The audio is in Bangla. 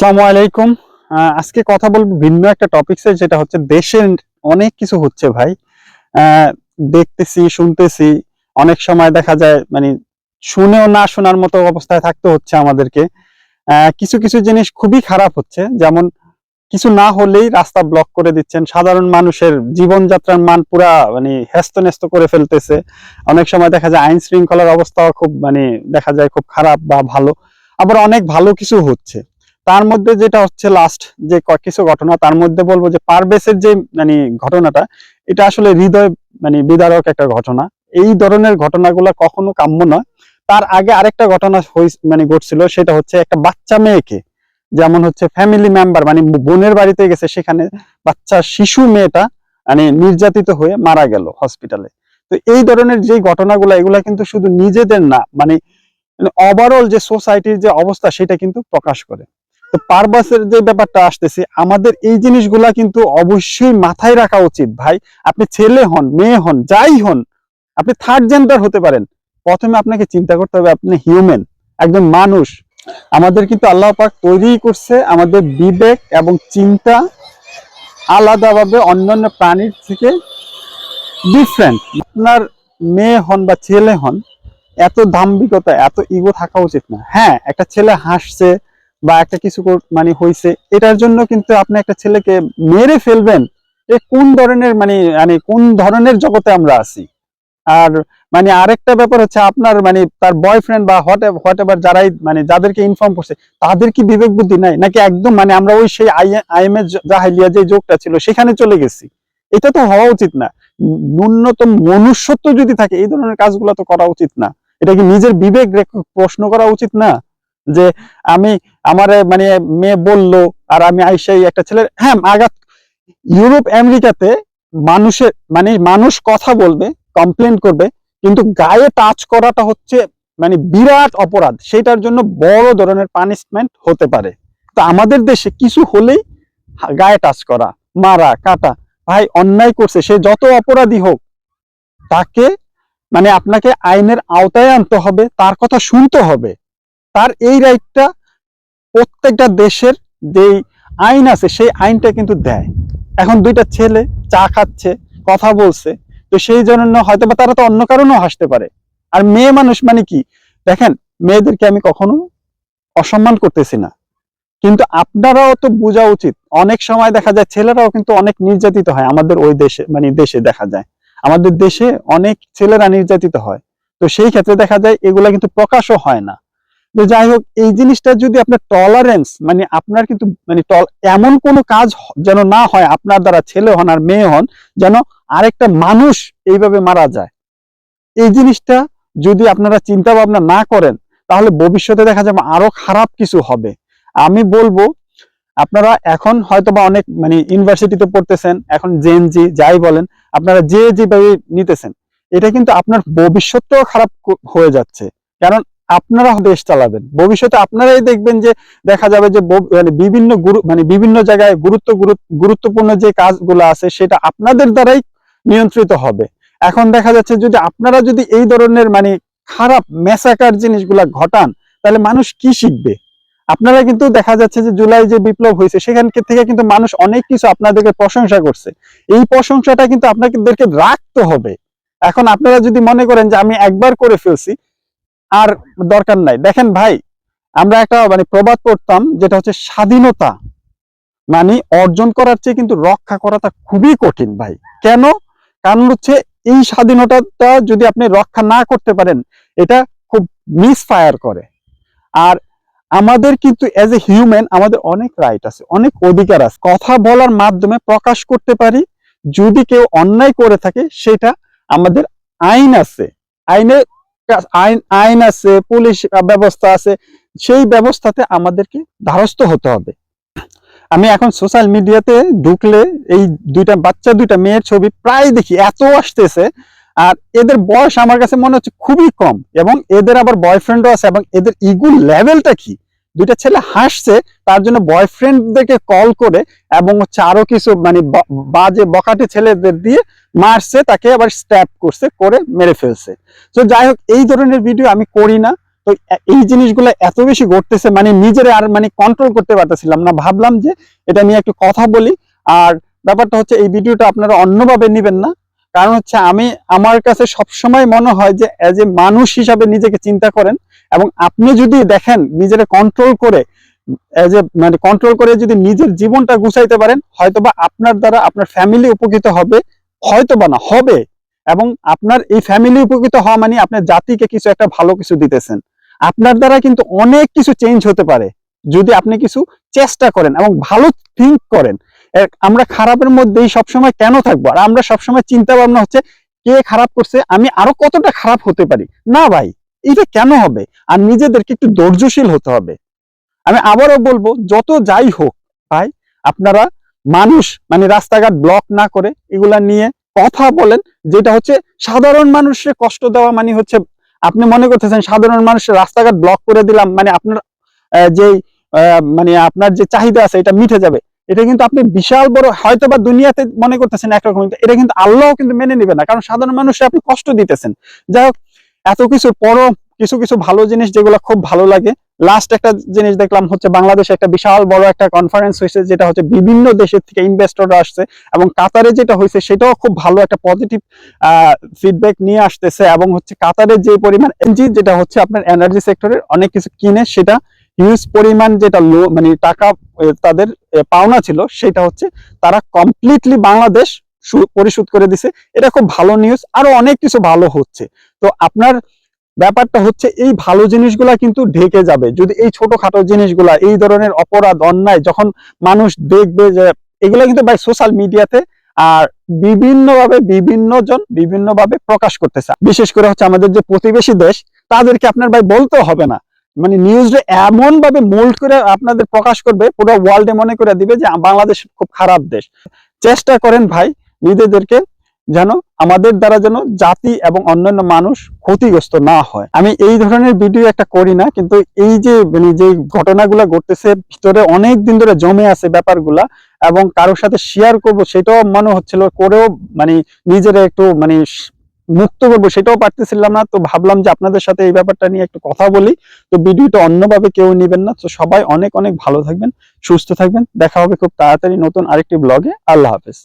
আসসালামু আলাইকুম। আজকে কথা বলব ভিন্ন একটা টপিকসে যেটা হচ্ছে দেশের অনেক কিছু হচ্ছে ভাই। দেখতেছি, শুনতেছি, অনেক সময় দেখা যায় মানে শুনেও না শোনার মতো অবস্থায় থাকতে হচ্ছে আমাদেরকে। কিছু কিছু জিনিস খুবই খারাপ হচ্ছে। যেমন কিছু না হলেই রাস্তা ব্লক করে দিচ্ছেন। সাধারণ মানুষের জীবনযাত্রার মান পুরা মানে হেস্ত নেস্ত করে ফেলতেছে। অনেক সময় দেখা যায় আইন শৃঙ্খলার অবস্থাও খুব মানে দেখা যায় খুব খারাপ বা ভালো। আবার অনেক ভালো কিছু হচ্ছে। তার মধ্যে যেটা হচ্ছে লাস্ট যে কিছু ঘটনা, তার মধ্যে বলব যে পারবেসের যে মানে ঘটনাটা, এটা আসলে হৃদয় মানে বিদারক একটা ঘটনা। এই ধরনের ঘটনাগুলো কখনো কাম্য নয়। তার আগে আরেকটা ঘটনা মানে ঘটছিল, সেটা হচ্ছে একটা বাচ্চা মেয়েকে, যেমন হচ্ছে ফ্যামিলি মেম্বার মানে বোনের বাড়িতে গেছে, সেখানে বাচ্চা শিশু মেয়েটা মানে নির্যাতিত হয়ে মারা গেল হসপিটালে তো এই ধরনের যে ঘটনাগুলো, এগুলা কিন্তু শুধু নিজেদের না মানে ওভারঅল যে সোসাইটির যে অবস্থা, সেটা কিন্তু প্রকাশ করে। তো পারবাসের যে ব্যাপারটা আসতেছে, আমাদের এই জিনিসগুলা কিন্তু অবশ্যই মাথায় রাখা উচিত, ভাই। আপনি ছেলে হন, মেয়ে হন, যাই হন, আপনি থার্ড জেন্ডার হতে পারেন। প্রথমে আপনাকে চিন্তা করতে হবে, আপনি হিউম্যান একজন মানুষ। আমাদের কিন্তু আল্লাহ পাক তৈরি করছে আমাদের বিবেক এবং চিন্তা আলাদাভাবে অন্যান্য প্রাণীর থেকে ডিফারেন্ট আপনার মেয়ে হন বা ছেলে হন, এত দাম্ভিকতা, এত ইগো থাকা উচিত না। হ্যাঁ একটা ছেলে হাসছে বা একটা কিছু মানে হইছে, এটার জন্য কিন্তু আপনি একটা ছেলেকে মেরে ফেলবেন, এ কোন ধরনের মানে মানে কোন ধরনের জগতে আমরা আছি? আর মানে আরেকটা ব্যাপার হচ্ছে আপনার মানে তার বয়ফ্রেন্ড বা হোয়াট হোয়াট এভার যারাই মানে যাদেরকে ইনফর্ম করছে, তাদের কি বিবেক বুদ্ধি নাই? নাকি একদম মানে আমরা ওই সেই আইএমএ জাহাইলিয়া যে যোগটা ছিল, সেখানে চলে গেছি? এটা তো হওয়া উচিত না। ন্যূনতম মনুষ্যত্ব যদি থাকে, এই ধরনের কাজগুলো তো করা উচিত না। এটা কি নিজের বিবেক প্রশ্ন করা উচিত না? যে আমি আমার মানে মেয়ে বলল, আর আমি আইসাই একটা ছেলের হ্যাঁ আঘাত ইউরোপ, আমেরিকাতে মানুষের মানে মানুষ কথা বলবে কমপ্লেন করবে, কিন্তু গায়ে টাচ করাটা হচ্ছে মানে বিরাট অপরাধ। সেটার জন্য বড় ধরনের পানিশমেন্ট হতে পারে। তো আমাদের দেশে কিছু হলেই গায়ে টাচ করা, মারা, কাটা, ভাই অন্যায় করছে, সে যত অপরাধী হোক, তাকে মানে আপনাকে আইনের আওতায় আনতে হবে, তার কথা শুনতে হবে। তার এই রাইটটা প্রত্যেকটা দেশের যেই আইন আছে, সেই আইনটা কিন্তু দেয়। এখন দুইটা ছেলে চা খাচ্ছে, কথা বলছে, তো সেই জন্য হয়তো বা তারা তো অন্য কারণেও হাসতে পারে। আর মেয়ে মানুষ মানে কি? দেখেন, মেয়েদেরকে আমি কখনো অসম্মান করতেছি না। কিন্তু আপনারাও তো বোঝা উচিত। অনেক সময় দেখা যায় ছেলেরাও কিন্তু অনেক নির্যাতিত হয় আমাদের ওই দেশে মানে দেশে দেখা যায়। আমাদের দেশে অনেক ছেলেরা নির্যাতিত হয়। তো সেই ক্ষেত্রে দেখা যায় এগুলা কিন্তু প্রকাশও হয় না। তো যাই হোক, এই জিনিসটা যদি আপনার টলারেন্স মানে আপনার কিন্তু মানে টল- এমন কোনো কাজ যেন না হয়, আপনার দ্বারা ছেলে হন আর মেয়ে হন, যেন আরেকটা মানুষ এইভাবে মারা যায়। এই জিনিসটা যদি আপনারা চিন্তা ভাবনা না করেন, তাহলে ভবিষ্যতে দেখা যাবে আরও খারাপ কিছু হবে। আমি বলব, আপনারা এখন হয়তো বা অনেক মানে ইউনিভার্সিটিতে পড়তেছেন, এখন জেনজি যাই বলেন, আপনারা যে যেভাবে নিতেছেন, এটা কিন্তু আপনার ভবিষ্যৎটাও খারাপ হয়ে যাচ্ছে। কারণ আপনারা দেশ চালাবেন। ভবিষ্যতে আপনারাই দেখবেন যে দেখা যাবে যে মানে বিভিন্ন মানে বিভিন্ন জায়গায় গুরুত্ব গুরুত্বপূর্ণ যে কাজগুলো আছে সেটা আপনাদের দ্বারাই নিয়ন্ত্রিত হবে। এখন দেখা যাচ্ছে যদি আপনারা যদি এই ধরনের মানে খারাপ মেসাকার জিনিসগুলা ঘটান, তাহলে মানুষ কি শিখবে? আপনারা কিন্তু দেখা যাচ্ছে যে জুলাই যে বিপ্লব হয়েছে, সেখান থেকে কিন্তু মানুষ অনেক কিছু আপনাদেরকে প্রশংসা করছে। এই প্রশংসাটা কিন্তু আপনাদেরকে রাখতে হবে। এখন আপনারা যদি মনে করেন যে আমি একবার করে ফেলছি আর দরকার নাই। দেখেন ভাই, আমরা একটা মানে প্রবাদ পড়তাম যেটা হচ্ছে স্বাধীনতা। মানে অর্জন করার চেয়ে কিন্তু রক্ষা করাটা খুবই কঠিন ভাই। কেন? কারণ হচ্ছে এই স্বাধীনতাটা যদি আপনি রক্ষা না করতে পারেন, এটা খুব মিসফায়ার করে। আর আমাদের কিন্তু এজ এ হিউম্যান আমাদের অনেক রাইট আছে, অনেক অধিকার আছে। কথা বলার মাধ্যমে প্রকাশ করতে পারি, যদি কেউ অন্যায় করে থাকে, সেটা আমাদের আইন আছে। আইনে আইন আছে, পুলিশ ব্যবস্থা আছে, সেই ব্যবস্থাতে আমাদেরকে ধারস্থ হতে হবে। আমি এখন সোশ্যাল মিডিয়াতে ঢুকলে এই দুইটা বাচ্চা, দুইটা মেয়ের ছবি প্রায় দেখি, এত আসতেছে। আর এদের বয়স আমার কাছে মনে হচ্ছে খুবই কম এবং এদের আবার বয়ফ্রেন্ডও আছে এবং এদের ইগুল লেভেলটা কি? দুইটা ছেলে হাসছে, তার জন্য বয়ফ্রেন্ডদেরকে কল করে এবং হচ্ছে আরও কিছু মানে বাজে বকাটে ছেলেদের দিয়ে মারছে, তাকে আবার স্ট্যাপ করছে, করে মেরে ফেলছে। তো যাই হোক, এই ধরনের ভিডিও আমি করি না। তো এই জিনিসগুলো এত বেশি ঘটতেছে মানে নিজের আর মানে কন্ট্রোল করতে পারতেছিলাম না। ভাবলাম যে এটা নিয়ে একটু কথা বলি। আর ব্যাপারটা হচ্ছে এই ভিডিওটা আপনারা অন্যভাবে নেবেন না। কারণ হচ্ছে আমি, আমার কাছে সবসময় মনে হয় যে এজ এ মানুষ হিসাবে নিজেকে চিন্তা করেন এবং আপনি যদি দেখেন নিজের কন্ট্রোল করে এজ এ মানে কন্ট্রোল করে যদি নিজের জীবনটা গুছাইতে পারেন, হয়তোবা আপনার দ্বারা আপনার ফ্যামিলি উপকৃত হবে, হয়তোবা না, হবে। এবং আপনার এই ফ্যামিলি উপকৃত হওয়া মানে আপনার জাতিকে কিছু একটা ভালো কিছু দিতেছেন। আপনার দ্বারা কিন্তু অনেক কিছু চেঞ্জ হতে পারে। যদি আপনি কিছু চেষ্টা করেন এবং ভালো থিঙ্ক করেন। আমরা খারাপের মধ্যেই সবসময় কেন থাকব? আর আমরা সবসময় চিন্তা ভাবনা হচ্ছে কে খারাপ করছে? আমি আরও কতটা খারাপ হতে পারি? না ভাই এটা কেন হবে? আর নিজেদেরকে একটু ধৈর্যশীল হতে হবে। আমি আবারও বলব যত যাই হোক ভাই আপনারা মানুষ মানে রাস্তাঘাট ব্লক না করে এগুলা নিয়ে কথা বলেন যেটা হচ্ছে সাধারণ মানুষের কষ্ট দেওয়া মানে হচ্ছে আপনি মনে করতেছেন সাধারণ মানুষের রাস্তাঘাট ব্লক করে দিলাম মানে আপনার আহ, মানে আপনার যে চাহিদা আছে এটা মিটে যাবে। এটা কিন্তু আপনি বিশাল বড় হয়তো বা দুনিয়াতে মনে করতেছেন একরকম এটা কিন্তু আল্লাহ কিন্তু মেনে নেবে না। কারণ সাধারণ মানুষের আপনি কষ্ট দিতেছেন। যাই হোক, এত কিছুর পরও কিছু কিছু ভালো জিনিস যেগুলো খুব ভালো লাগে। লাস্ট একটা জিনিস দেখলাম হচ্ছে বাংলাদেশে একটা বিশাল বড় একটা কনফারেন্স হয়েছে, যেটা হচ্ছে বিভিন্ন দেশের থেকে ইনভেস্টররা আসছে এবং কাতারে যেটা হয়েছে সেটাও খুব ভালো একটা পজিটিভ ফিডব্যাক নিয়ে আসতেছে এবং হচ্ছে কাতারে যে পরিমাণ এনজি যেটা হচ্ছে আপনার এনার্জি সেক্টরের অনেক কিছু কিনে সেটা হিউজ পরিমাণ যেটা লো মানে টাকা তাদের পাওনা ছিল, সেটা হচ্ছে তারা কমপ্লিটলি বাংলাদেশ পরিশোধ করে দিছে। এটা খুব ভালো নিউজ আরও অনেক কিছু ভালো হচ্ছে। তো আপনার ব্যাপারটা হচ্ছে, এই ভালো জিনিসগুলা কিন্তু ঢেকে যাবে। যদি এই ছোটখাটো জিনিসগুলা, এই ধরনের অপরাধ, অন্যায়, যখন মানুষ দেখবে যে, এগুলো কিন্তু ভাই সোশ্যাল মিডিয়াতে আর বিভিন্নভাবে বিভিন্ন জন বিভিন্নভাবে প্রকাশ করতেছে। বিশেষ করে হচ্ছে আমাদের যে প্রতিবেশী দেশ, তাদেরকে আপনার ভাই বলতে হবে না। মানে নিউজে এমন ভাবে মোল্ড করে আপনাদের প্রকাশ করবে, পুরো ওয়ার্ল্ডে মনে করে দিবে যে বাংলাদেশ খুব খারাপ দেশ। চেষ্টা করেন ভাই নিজেদেরকে যেন আমাদের দ্বারা যেন জাতি এবং অন্যান্য মানুষ ক্ষতিগ্রস্ত না হয়। আমি এই ধরনের ভিডিও একটা করি না, কিন্তু এই যে মানে যে ঘটনাগুলো ঘটতেছে, ভিতরে অনেক দিন ধরে জমে আছে ব্যাপারগুলা এবং কারোর সাথে শেয়ার করব, সেটাও মনে হচ্ছিল, করেও মানে নিজেরা একটু মানে মুক্ত করব, সেটাও পারতেছিলাম না। তো ভাবলাম যে আপনাদের সাথে এই ব্যাপারটা নিয়ে একটু কথা বলি। তো ভিডিওটা অন্যভাবে কেউ নেবেন না। তো সবাই অনেক অনেক ভালো থাকবেন, সুস্থ থাকবেন। দেখা হবে খুব তাড়াতাড়ি নতুন আরেকটি ব্লগে আল্লাহ হাফেজ।